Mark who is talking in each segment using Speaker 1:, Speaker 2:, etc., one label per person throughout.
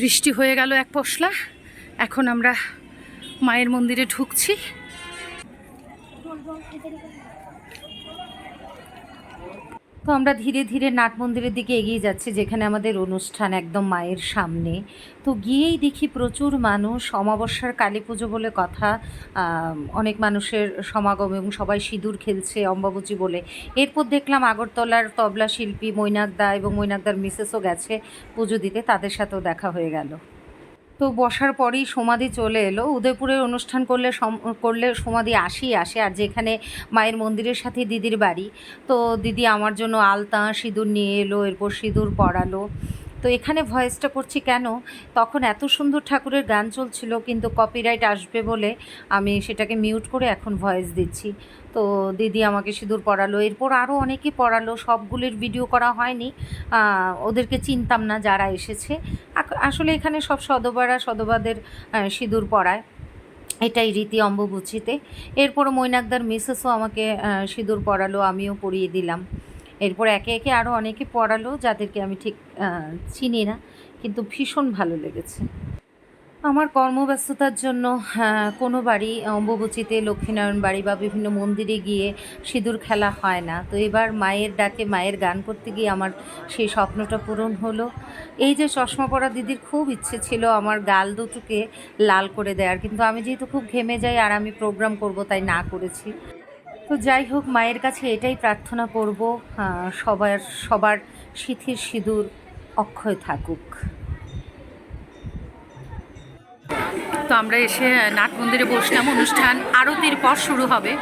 Speaker 1: বৃষ্টি হয়ে গেল এক পশলা। এখন আমরা মায়ের মন্দিরে ঢুকছি। তো আমরা ধীরে ধীরে নাট মন্দিরের দিকে এগিয়ে যাচ্ছি, যেখানে আমাদের অনুষ্ঠান একদম মায়ের সামনে। তো গিয়েই দেখি প্রচুর মানুষ, অমাবস্যার কালী পুজো বলে কথা অনেক মানুষের সমাগম এবং সবাই সিঁদুর খেলছে অম্বাবুচি বলে। এরপর দেখলাম আগরতলার তবলা শিল্পী মৈনাকদা এবং মৈনাকদার মিসেসও গেছে পুজো দিতে, তাদের সাথেও দেখা হয়ে গেল। তো বসার পরেই সমাধি চলে এলো। উদয়পুরের অনুষ্ঠান করলে করলে সমাধি আসেই আসে। আর যেখানে মায়ের মন্দিরের সাথে দিদির বাড়ি, তো দিদি আমার জন্য আলতা, সিঁদুর নিয়ে এলো, এরপর সিঁদুর পরালো। তো এখানে ভয়েসটা করছি কেন? তখন এত সুন্দর ঠাকুরের গান চলছিল, কিন্তু কপিরাইট আসবে বলে আমি সেটাকে মিউট করে এখন ভয়েস দিচ্ছি। তো দিদি আমাকে সিঁদুর পড়ালো এরপর আরও অনেকে পড়ালো সবগুলির ভিডিও করা হয়নি। ওদেরকে চিনতাম না যারা এসেছে। আসলে এখানে সব সদবারা, সদবাদের সিঁদুর পরায়। এটাই রীতি অম্বুবুচিতে। এরপর মৈনাকদার মিসেসও আমাকে সিঁদুর পরালো, আমিও পরিয়ে দিলাম। এরপর একে একে আরও অনেকে পড়ালো যাদেরকে আমি ঠিক চিনি না, কিন্তু ভীষণ ভালো লেগেছে। আমার কর্মব্যস্ততার জন্য কোনো বাড়ি, অম্বুবচিতে, লক্ষ্মীনারায়ণ বাড়ি বা বিভিন্ন মন্দিরে গিয়ে সিঁদুর খেলা হয় না। তো এবার মায়ের ডাকে মায়ের গান করতে গিয়ে আমার সেই স্বপ্নটা পূরণ হলো। এই যে চশমা পরা দিদির খুব ইচ্ছে ছিল আমার গাল দুটোকে লাল করে দেওয়ার, কিন্তু আমি যেহেতু খুব ঘেমে যাই আর আমি প্রোগ্রাম করব তাই না করেছি। তো যাই হোক, মায়ের কাছে এটাই প্রার্থনা করব সবার সবার সিথির সিঁদুর অক্ষয় থাকুক। তো আমরা এসে নাট মন্দিরে বসলাম। অনুষ্ঠান আরতির পর শুরু হবে।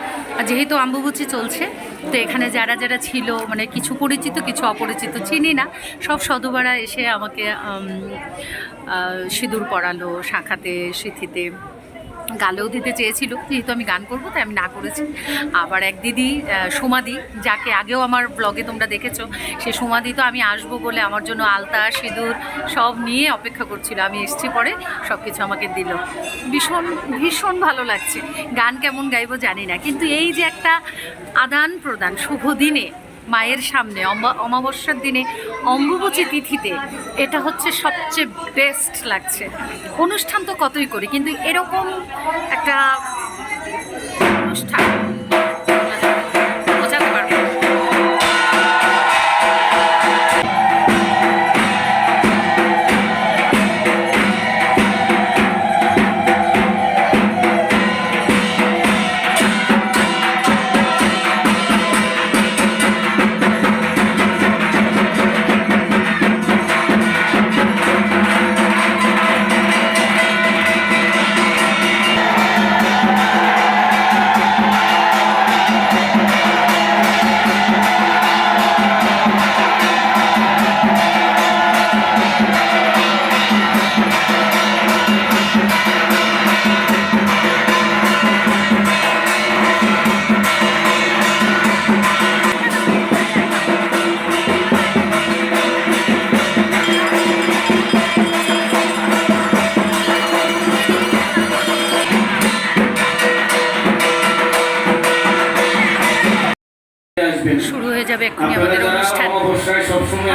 Speaker 1: যেহেতু আম্বুবুচি চলছে, তো এখানে যারা যারা ছিল মানে কিছু পরিচিত, কিছু অপরিচিত চিনি না, সব সদবারা এসে আমাকে সিঁদুর পরালো, শাখাতে, সিথিতে গালেও দিতে চেয়েছিল, যেহেতু আমি গান করব, তাই আমি না করেছি। আবার এক দিদি সোমাদি, যাকে আগেও আমার ব্লগে তোমরা দেখেছ, সে সোমাদি তো আমি আসব বলে আমার জন্য আলতা, সিঁদুর সব নিয়ে অপেক্ষা করছিল। আমি এসছি পরে সব কিছু আমাকে দিল। ভীষণ ভীষণ ভালো লাগছে। গান কেমন গাইবো জানি না, কিন্তু এই যে একটা আদান প্রদান শুভ দিনে মায়ের সামনে, অম্বা অমাবস্যার দিনে অম্বুবচী তিথিতে এটা হচ্ছে সবচেয়ে বেস্ট লাগছে। অনুষ্ঠান তো কতই করি, কিন্তু এরকম একটা অনুষ্ঠান শুরু হয়ে যাবে এক্ষুনি আমাদের অনুষ্ঠান।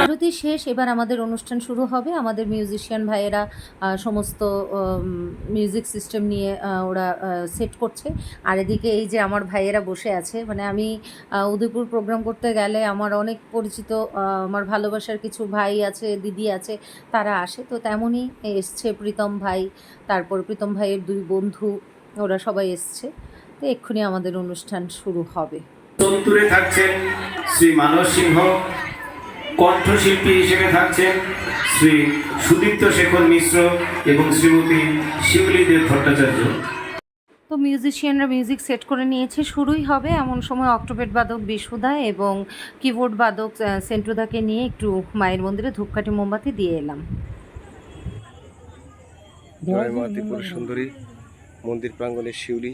Speaker 1: আরতি শেষ এবার আমাদের অনুষ্ঠান শুরু হবে। আমাদের মিউজিশিয়ান ভাইয়েরা সমস্ত মিউজিক সিস্টেম নিয়ে ওরা সেট করছে। আর এদিকে এই যে আমার ভাইয়েরা বসে আছে মানে আমি উদয়পুর প্রোগ্রাম করতে গেলে আমার অনেক পরিচিত আমার ভালোবাসার কিছু ভাই আছে দিদি আছে তারা আসে। তো তেমনই এসছে প্রীতম ভাই তারপর প্রীতম ভাইয়ের দুই বন্ধু ওরা সবাই এসছে। তো এক্ষুনি আমাদের অনুষ্ঠান শুরু হবে।
Speaker 2: তন্তুরে থাকছেন শ্রী মানস সিংহ কণ্ঠশিল্পী হিসেবে থাকছেন শ্রী সুদীপ্ত শেখর মিশ্র এবং শ্রীমতী শিউলি দেব ভট্টাচার্য।
Speaker 1: তো মিউজিশিয়ানরা মিউজিক সেট করে নিয়েছে শুরুই হবে এমন সময় অক্টোপেট বাদক বিশুদা এবং কিবোর্ড বাদক সেন্টুদাকে নিয়ে একটু মায়ের মন্দিরে ধূপকাঠি মোমবাতি দিয়ে এলাম।
Speaker 3: জয় মা ত্রিপুর সুন্দরী মন্দির প্রাঙ্গণে শিউলি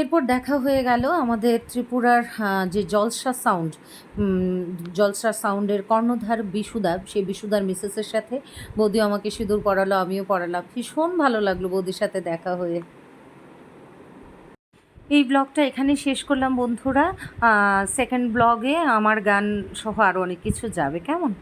Speaker 1: এরপর দেখা হয়ে গেল আমাদের ত্রিপুরার যে জলসা সাউন্ড জলসা সাউন্ডের কর্ণধার বিশুদা সেই বিশুদার মিসেসের সাথে, বৌদি আমাকে সিঁদুর পড়ালো আমিও পড়ালাম ভীষণ ভালো লাগল বৌদির সাথে দেখা হয়ে। এই ব্লগটা এখানে শেষ করলাম বন্ধুরা। সেকেন্ড ব্লগে আমার গান সহ আরও অনেক কিছু যাবে, কেমন?